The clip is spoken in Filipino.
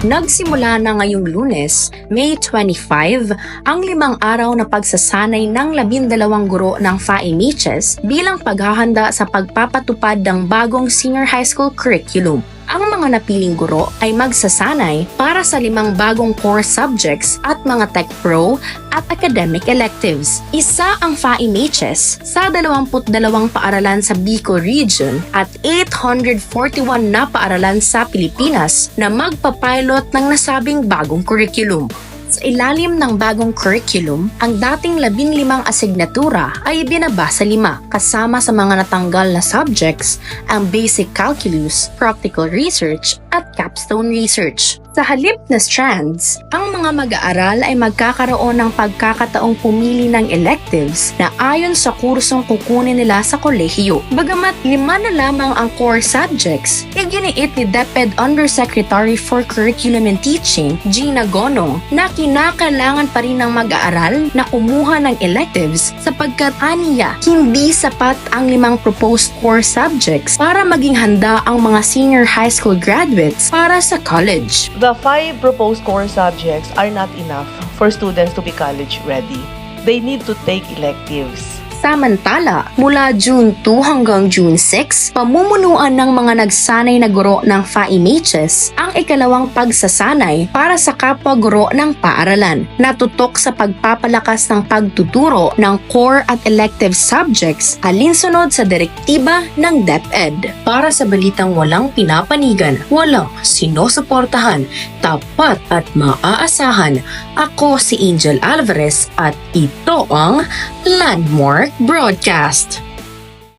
Nagsimula na ngayong lunes, May 25, ang limang araw na pagsasanay ng labindalawang guro ng FAIMHS bilang paghahanda sa pagpapatupad ng bagong senior high school curriculum. Mga napiling guro ay magsasanay para sa limang bagong core subjects at mga tech pro at academic electives. Isa ang FAIMHS sa 22 paaralan sa Bicol Region at 841 na paaralan sa Pilipinas na magpapilot ng nasabing bagong curriculum. Sa ilalim ng bagong curriculum, ang dating 15 asignatura ay binaba sa lima kasama sa mga natanggal na subjects ang basic calculus, practical research at capstone research. Sa halip na strands, ang mga mag-aaral ay magkakaroon ng pagkakataong pumili ng electives na ayon sa kursong kukunin nila sa kolehiyo. Bagamat lima na lamang ang core subjects, iginiit ni DepEd Undersecretary for Curriculum and Teaching, Gina Gonong, na kinakailangan pa rin ng mag-aaral na kumuha ng electives sapagkat aniya, hindi sapat ang limang proposed core subjects para maging handa ang mga senior high school graduates para sa college. The five proposed core subjects are not enough for students to be college ready. They need to take electives. Samantala, mula June 2 hanggang June 6, pamumunuan ng mga nagsanay na guro ng FAIMHS ang ikalawang pagsasanay para sa kapwa guro ng paaralan na tutok sa pagpapalakas ng pagtuturo ng core at elective subjects alinsunod sa direktiba ng DepEd. Para sa balitang walang pinapanigan, walang sinusuportahan, tapat at maaasahan, ako si Angel Alvarez at ito ang Landmark Broadcast.